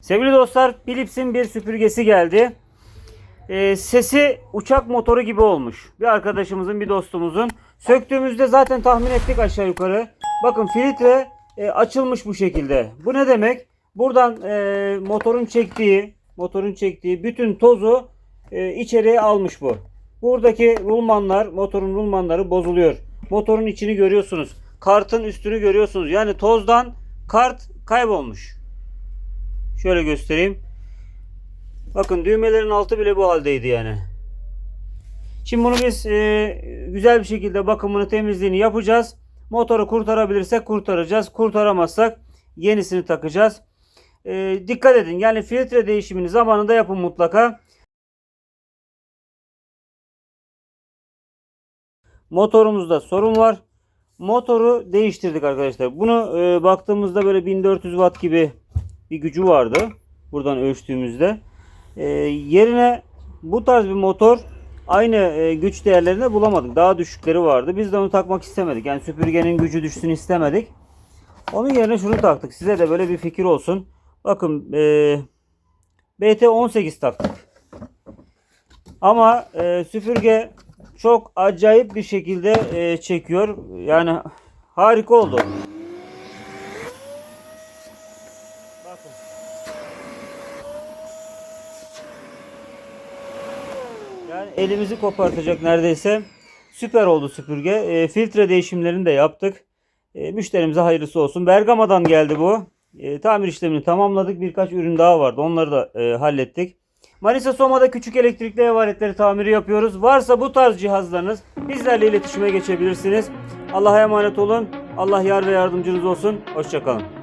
Sevgili dostlar Philips'in bir süpürgesi geldi. Ee, sesi uçak motoru gibi olmuş. Bir arkadaşımızın bir dostumuzun. Söktüğümüzde zaten tahmin ettik aşağı yukarı. Bakın filtre e, açılmış bu şekilde. Bu ne demek? Buradan e, motorun çektiği motorun çektiği bütün tozu e, içeriye almış bu. Buradaki rulmanlar, motorun rulmanları bozuluyor. Motorun içini görüyorsunuz. Kartın üstünü görüyorsunuz. Yani tozdan kart kaybolmuş. Şöyle göstereyim. Bakın düğmelerin altı bile bu haldeydi yani. Şimdi bunu biz e, güzel bir şekilde bakımını temizliğini yapacağız. Motoru kurtarabilirsek kurtaracağız. Kurtaramazsak yenisini takacağız. E, dikkat edin yani filtre değişimini zamanında yapın mutlaka. Motorumuzda sorun var. Motoru değiştirdik arkadaşlar. Bunu e, baktığımızda böyle 1400 watt gibi bir gücü vardı. Buradan ölçtüğümüzde. E, yerine bu tarz bir motor aynı e, güç değerlerinde bulamadık. Daha düşükleri vardı. Biz de onu takmak istemedik. Yani süpürgenin gücü düşsün istemedik. Onun yerine şunu taktık. Size de böyle bir fikir olsun. Bakın e, BT18 taktık. Ama e, süpürge çok acayip bir şekilde e, çekiyor. Yani harika oldu. Bakın. Yani elimizi kopartacak neredeyse. Süper oldu süpürge. E, filtre değişimlerini de yaptık. E, müşterimize hayırlısı olsun. Bergama'dan geldi bu. E, tamir işlemini tamamladık. Birkaç ürün daha vardı. Onları da e, hallettik. Manisa Soma'da küçük elektrikli ev aletleri tamiri yapıyoruz. Varsa bu tarz cihazlarınız bizlerle iletişime geçebilirsiniz. Allah'a emanet olun. Allah yar ve yardımcınız olsun. Hoşçakalın.